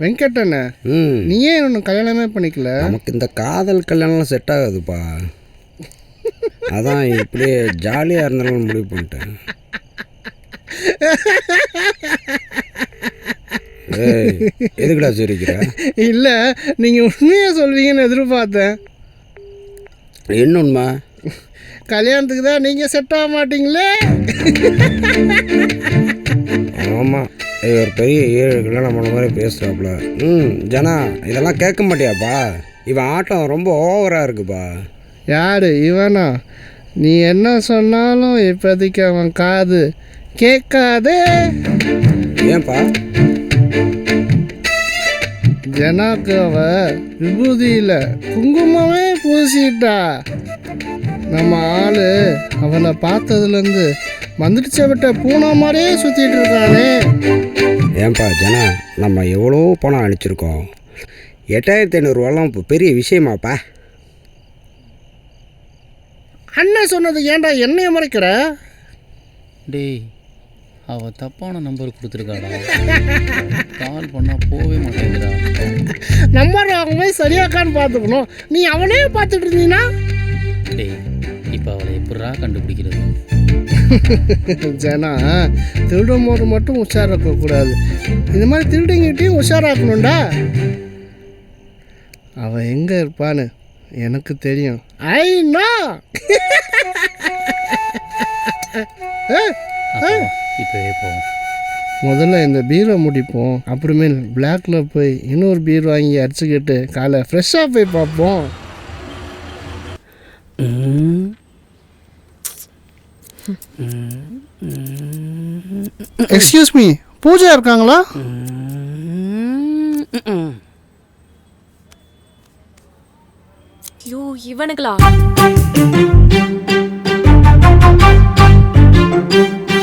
வெங்கட்டண்ண நீ ஏன் இன்னும் கல்யாணமே பண்ணிக்கல? நமக்கு இந்த காதல் கல்யாணம்லாம் செட் ஆகாதுப்பா. அதான் இப்படியே ஜாலியாக இருந்தாலும் முடிவு பண்ணிட்டேன். எதுக்குடா சிரிக்கிற? இல்லை நீங்கள் உண்மையாக சொல்வீங்கன்னு எதிர்பார்த்தேன். என்ன உண்மை? கல்யாணத்துக்கு தான் நீங்கள் செட் ஆக மாட்டீங்களே? ஆமாம் ஒரு பெரிய ஏழு கல்யாணம் பண்ண மாதிரி பேசுகிறாப்புல ம் ஜனா இதெல்லாம் கேட்க மாட்டியாப்பா? இவன் ஆட்டம் ரொம்ப ஓவராக இருக்குப்பா. யாரு? இவனா? நீ என்ன சொன்னாலும் இப்போதைக்கு அவன் காது கேட்காதே. ஏன்பா? ஜனாக்கு அவ விபூதியில் குங்குமமே பூசிட்டா. நம்ம ஆளு அவனை பார்த்ததுலேருந்து மந்திரிச்ச விட்ட பூனை மாதிரியே சுற்றிட்டு இருக்கானே ஏன்பா ஜனா நம்ம எவ்வளோ பணம் அனுப்பிச்சிருக்கோம்? எட்டாயிரத்தி ஐநூறுரூவாலாம் இப்போ பெரிய விஷயமாப்பா. அண்ணன் சொன்னது ஏன்டா என்னைய மறைக்கிற? டேய் அவ தப்பான நம்பர் கொடுத்துருக்காடா. கால் பண்ணால் போகவே மாட்டேங்கிறா நம்பர் வாங்கும்போது சரியாக்கான்னு பார்த்துக்கணும். நீ அவனே பார்த்துட்டு இருந்தீங்கன்னா டேய் இப்போ அவளை எப்படிரா கண்டுபிடிக்கிறது? ஜனா திருடும் போது மட்டும் உஷாரா இருக்கக்கூடாது இந்த மாதிரி திருடுங்கிட்டையும் உஷாராக்கணும்டா. அவன் எங்கே இருப்பான்னு எனக்கு தெரியும். I know! இப்போவே போவோம் முதல்ல இந்த பீரை முடிப்போம். அப்புறமேல் பிளாக்ல போய் இன்னொரு பீர் வாங்கி அடிச்சுக்கிட்டு காலை ஃப்ரெஷ்ஷாக போய் பார்ப்போம். எக்ஸ்கியூஸ் மீ பூஜா இருக்காங்களா? ஐயோ இவனுங்களா?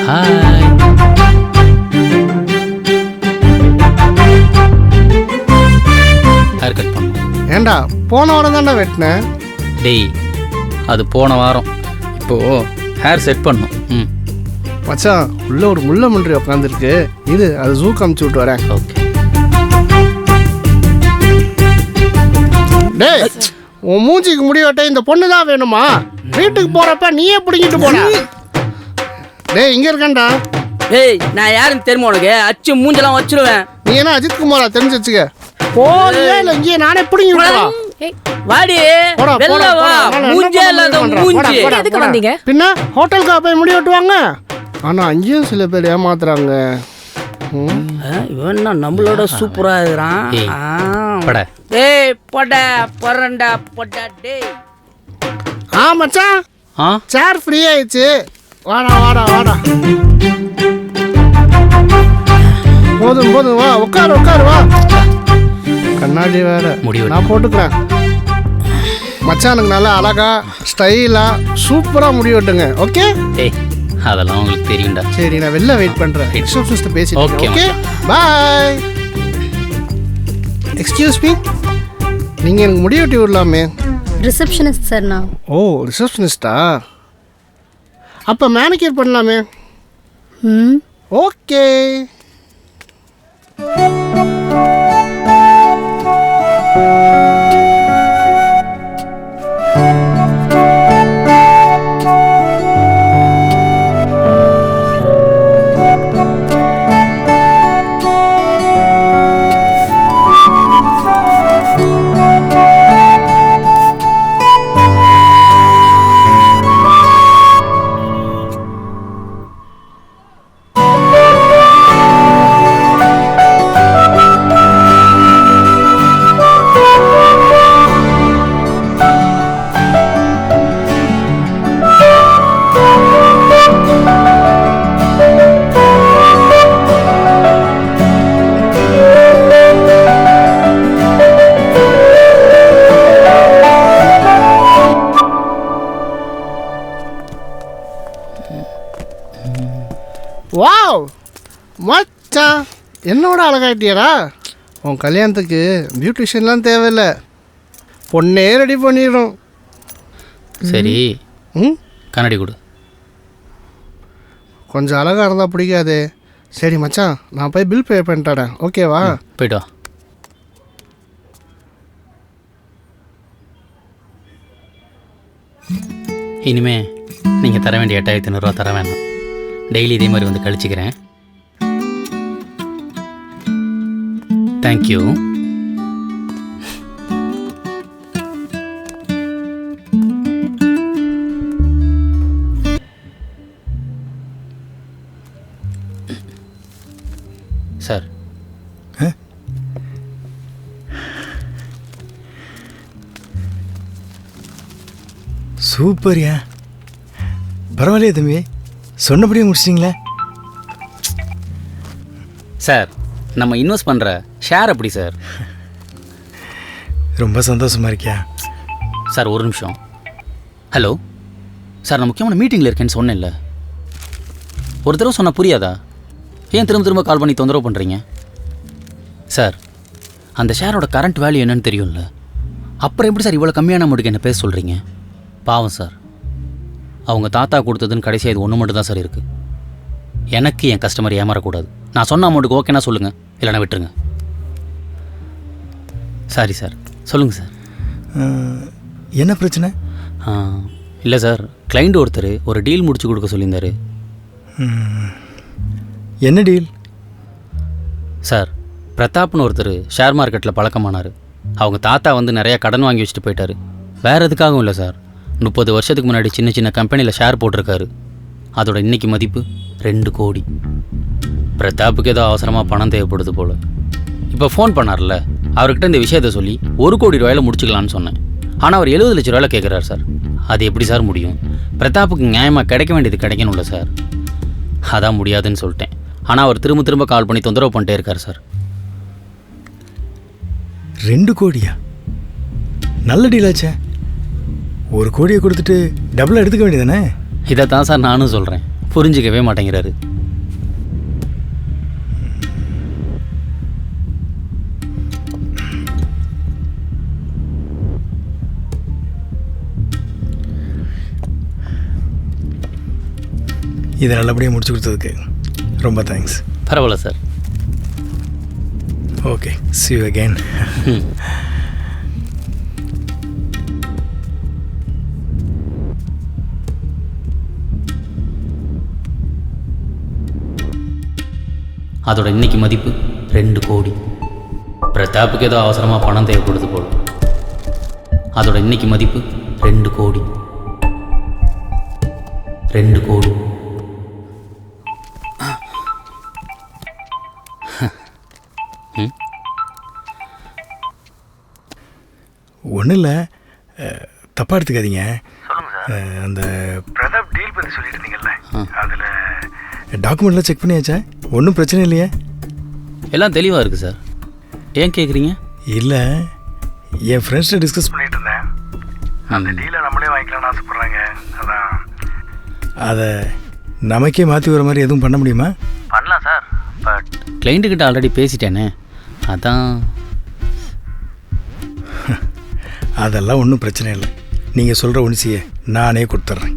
ஹாய் ஹேர் கட் பண்ணோம் ஏண்டா போன வாரம் தாண்டா வெட்டினேன் டேய் அது போன வாரம். இப்போது ஹேர் செட் பண்ணும். ம். மச்சான் உள்ள ஒரு முள்ள முன்றி உட்காந்துருக்கு இது அது ஜூ காமிச்சு விட்டு வரேன். ஓகே. டேய் உன் மூஞ்சிக்கு முடி வெட்ட இந்த பொண்ணு தான் வேணுமா? வீட்டுக்கு போறப்ப நீயே பிடிங்கிட்டு போடா. டேய் இங்க இருக்கேன்டா. ஏய் நான் யாருன்னு தெரியுமா உனக்கு? அச்சு மூஞ்செல்லாம் வச்சிருவேன். நீ என்ன அஜித் குமாரா தெரிஞ்சு வச்சுக்க. போறியா இல்ல இங்கே நானே பிடிங்கி ஏய் வாடி. போடா, வெளில வா. மூஞ்சே என்ன போடா, எதுக்கு. வந்தீங்க? பின்ன ஹோட்டலுக்கா போய் முடி வெட்டுவாங்க. ஆனா அங்கேயும் சில பேர் ஏமாத்துறாங்க. இவன் நம்மளோட சூப்பரா இருக்கிறான். டேய் பொட. பொறண்டா பொட டேய். ஆ மச்சான். ஆ? சேர் ஃப்ரீ ஆயிடுச்சு. வாடா வாடா வாடா. போதும் போதும் வா உட்காரு உட்காரு வா. கண்ணாடி வேற. முடி வெட்டு. நான் போட்டுக்கிறேன். மச்சானுக்கு நல்லா அழகா ஸ்டைலா சூப்பரா முடி வெட்டுங்க ஓகே டேய் அதெல்லாம் உங்களுக்கு தெரியும்டா. சரி நான் வெளில வெயிட் பண்றேன். ரிசப்ஷனிஸ்ட் பேசிட்டு Okay, okay bye excuse me நீங்க எனக்கு முடி வெட்டி விடலாமே. ரிசப்ஷனிஸ்ட் சார் நான். ஓ ரிசப்ஷனிஸ்டா அப்போ மேனிக்யூர் பண்ணலாமே. ம். ஓகே மச்சான் என்னோட அழகாயிட்டியாடா? உன் கல்யாணத்துக்கு பியூட்டிஷியன்லாம் தேவையில்லை. பொண்ணே ரெடி பண்ணிடும் சரி ம்? கண்ணாடி கொடு. கொஞ்சம் அழகாக இருந்தால் பிடிக்காது. சரி மச்சான் நான் போய் பில் பே பண்ணிட்டேன் ஓகேவா போயிட்டு இனிமே நீங்கள் தர வேண்டிய எட்டாயிரத்தி ஐநூறுரூவா தர வேணாம். டெய்லி இதே மாதிரி வந்து கழிச்சிக்கிறேன். தேங்க்யூ சார் சூப்பர்யா பரவாயில்லையே தம்பி. சொன்னபடியே முடிச்சிட்டிங்களே? சார் நம்ம இன்வெஸ்ட் பண்ணுற ஷேர் எப்படி சார் ரொம்ப சந்தோஷமா இருக்கியா? சார் ஒரு நிமிஷம். ஹலோ சார் நான் முக்கியமான மீட்டிங்கில் இருக்கேன்னு சொன்னேன்ல. ஒரு தடவை சொன்னால் புரியாதா? ஏன் திரும்ப திரும்ப கால் பண்ணி தொந்தரவு பண்ணுறீங்க சார் அந்த ஷேரோட கரண்ட் வேல்யூ என்னன்னு தெரியும்ல. அப்புறம் எப்படி சார் இவ்வளோ கம்மியான அமௌண்ட்டுக்கு என்ன பேச சொல்கிறீங்க பாவம் சார் அவங்க தாத்தா கொடுத்ததுன்னு கடைசியாக இது ஒன்று மட்டும் தான் சார் இருக்குது எனக்கு என் கஸ்டமர் ஏமாறக்கூடாது. நான் சொன்ன அமௌண்ட்டுக்கு ஓகேனா சொல்லுங்கள் இல்லைனா விட்டுருங்க. Sorry sir. சொல்லுங்கள் சார். என்ன பிரச்சனை? இல்லை சார். கிளைண்ட் ஒருத்தர் ஒரு டீல் முடிச்சு கொடுக்க சொல்லியிருந்தாரு. என்ன டீல் சார் பிரதாப்னு ஒருத்தர் ஷேர் மார்க்கெட்டில் பழக்கமானார். அவங்க தாத்தா வந்து நிறையா கடன் வாங்கி வச்சுட்டு போயிட்டாரு. வேறு எதுக்காகவும் இல்லை சார். முப்பது வருஷத்துக்கு முன்னாடி சின்ன சின்ன கம்பெனியில் ஷேர் போட்டிருக்காரு. அதோட இன்னைக்கு மதிப்பு ரெண்டு கோடி. பிரதாப்புக்கு ஏதோ அவசரமாக பணம் தேவைப்படுது போல். இப்போ ஃபோன் பண்ணார்ல அவர்கிட்ட இந்த விஷயத்த சொல்லி ஒரு கோடி ரூபாயில் முடிச்சுக்கலான்னு சொன்னேன். ஆனால் அவர் எழுபது லட்ச ரூபாயில் கேட்குறாரு சார். அது எப்படி சார் முடியும்? பிரதாப்புக்கு நியாயமாக கிடைக்க வேண்டியது கிடைக்கணும்ல சார். அதான் முடியாதுன்னு சொல்லிட்டேன். ஆனால் அவர் திரும்ப திரும்ப கால் பண்ணி தொந்தரவு பண்ணிட்டே இருக்கார் சார். ரெண்டு கோடியா? நல்ல டீலாச்சே ஒரு கோடியை கொடுத்துட்டு டபுளாக எடுத்துக்க வேண்டியதானே இதை தான் சார் நானும் சொல்கிறேன் புரிஞ்சிக்கவே மாட்டேங்கிறாரு. இதை நல்லபடியாக முடிச்சு கொடுத்ததுக்கு ரொம்ப தேங்க்ஸ் பரவாயில்ல sir okay see you again. அதோட இன்னைக்கு மதிப்பு ரெண்டு கோடி. பிரதாப்புக்கு ஏதோ அவசரமாக பணம் தேவைப்படுது போல். அதோட இன்னைக்கு மதிப்பு ரெண்டு கோடி. ரெண்டு கோடி. ஒன்றும் இல்லை. தப்பாக எடுத்துக்காதீங்க. அந்த பிரதாப் டீல் பற்றி சொல்லிட்டு இருந்தீங்கல்ல. அதில் டாக்குமெண்ட்லாம் செக் பண்ணியாச்சா? ஒன்றும் பிரச்சனை இல்லையே. எல்லாம் தெளிவாக இருக்குது சார். ஏன் கேட்குறீங்க இல்லை. என் ஃப்ரெண்ட்ஸ்கிட்ட டிஸ்கஸ் பண்ணிட்டு இருந்தேன். அந்த டீலை நம்மளே வாங்கிக்கலாம்னு ஆசைப்பட்றாங்க. அதான். அதை நமக்கே மாற்றி வர மாதிரி எதுவும் பண்ண முடியுமா? பண்ணலாம் சார். பட் கிளைண்ட்டுக்கிட்ட ஆல்ரெடி பேசிட்டேனே. அதான். அதெல்லாம் ஒன்றும் பிரச்சனை இல்லை. நீங்கள் சொல்கிற உணிசியை நானே கொடுத்துட்றேன்.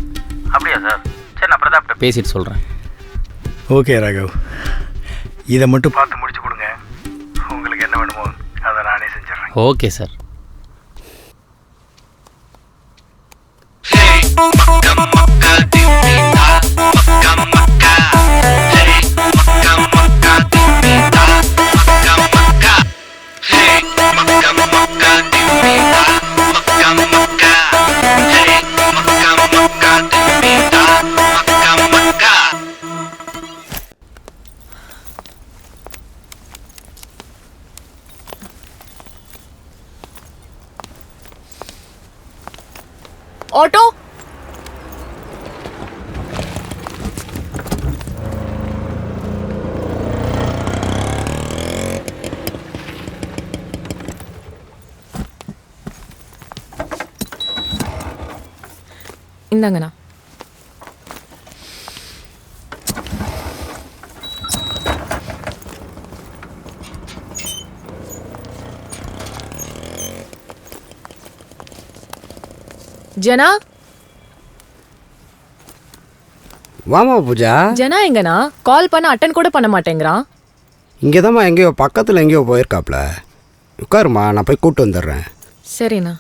அப்படியா சார்? சரி நான் பிரதாப்கிட்ட பேசிட்டு சொல்கிறேன் ஓகே ராகவ். இதை மட்டும் பார்த்து முடிச்சு கொடுங்க. உங்களுக்கு என்ன வேணுமோ அதை நானே செஞ்சிடறேன். Okay sir. இந்தாங்கண்ணா. ஜனா? வாமா பூஜா. ஜனா எங்கண்ணா? கால் பண்ண அட்டன் கூட பண்ண மாட்டேங்கிறான். இங்கே தான்மா எங்கேயோ பக்கத்தில் எங்கேயோ போயிருக்காப்ல. உட்காருமா நான் போய் கூப்பிட்டு வந்துடுறேன். சரிண்ணா.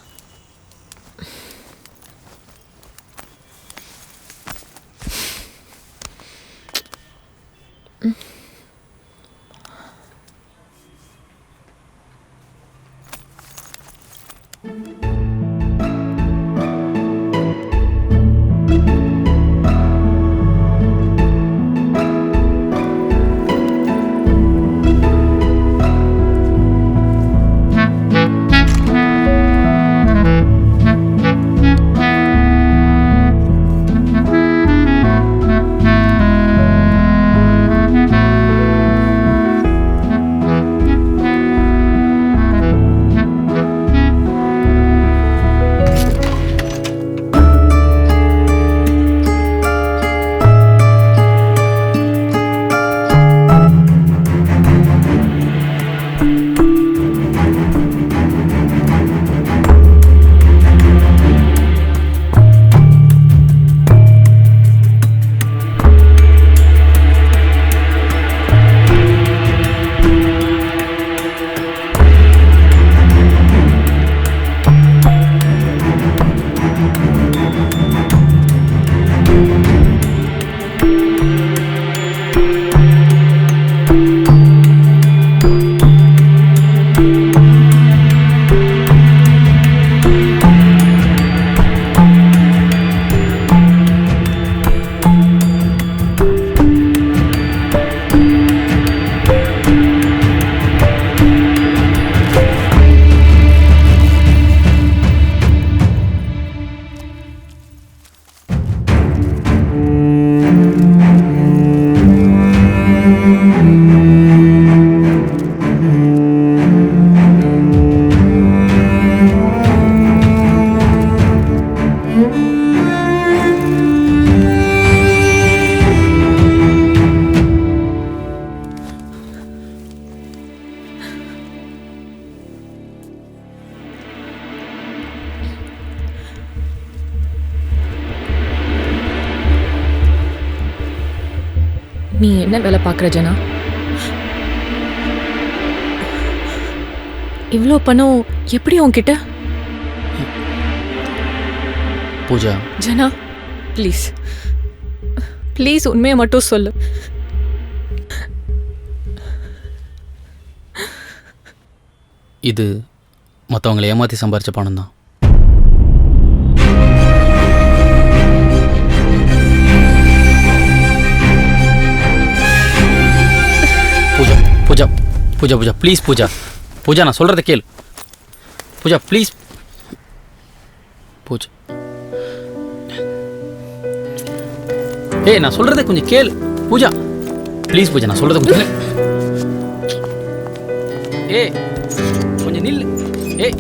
என்ன வேலை பார்க்குற ஜனா? இவ்வளோ பணம் எப்படி உன்கிட்ட? பூஜா. ஜனா ப்ளீஸ். ப்ளீஸ் உண்மையை மட்டும் சொல்லு. இது மற்றவங்களை ஏமாற்றி சம்பாரிச்ச பணம் தான் பூஜா பூஜா ப்ளீஸ் பூஜா. பூஜா நான் சொல்கிறத கேள். பூஜா ப்ளீஸ் பூஜா. ஏய் நான் சொல்கிறத கொஞ்சம் கேள். பூஜா ப்ளீஸ் பூஜா நான் சொல்கிறத கொஞ்சம் ஏய் கொஞ்சம் நில்லு. ஏய்.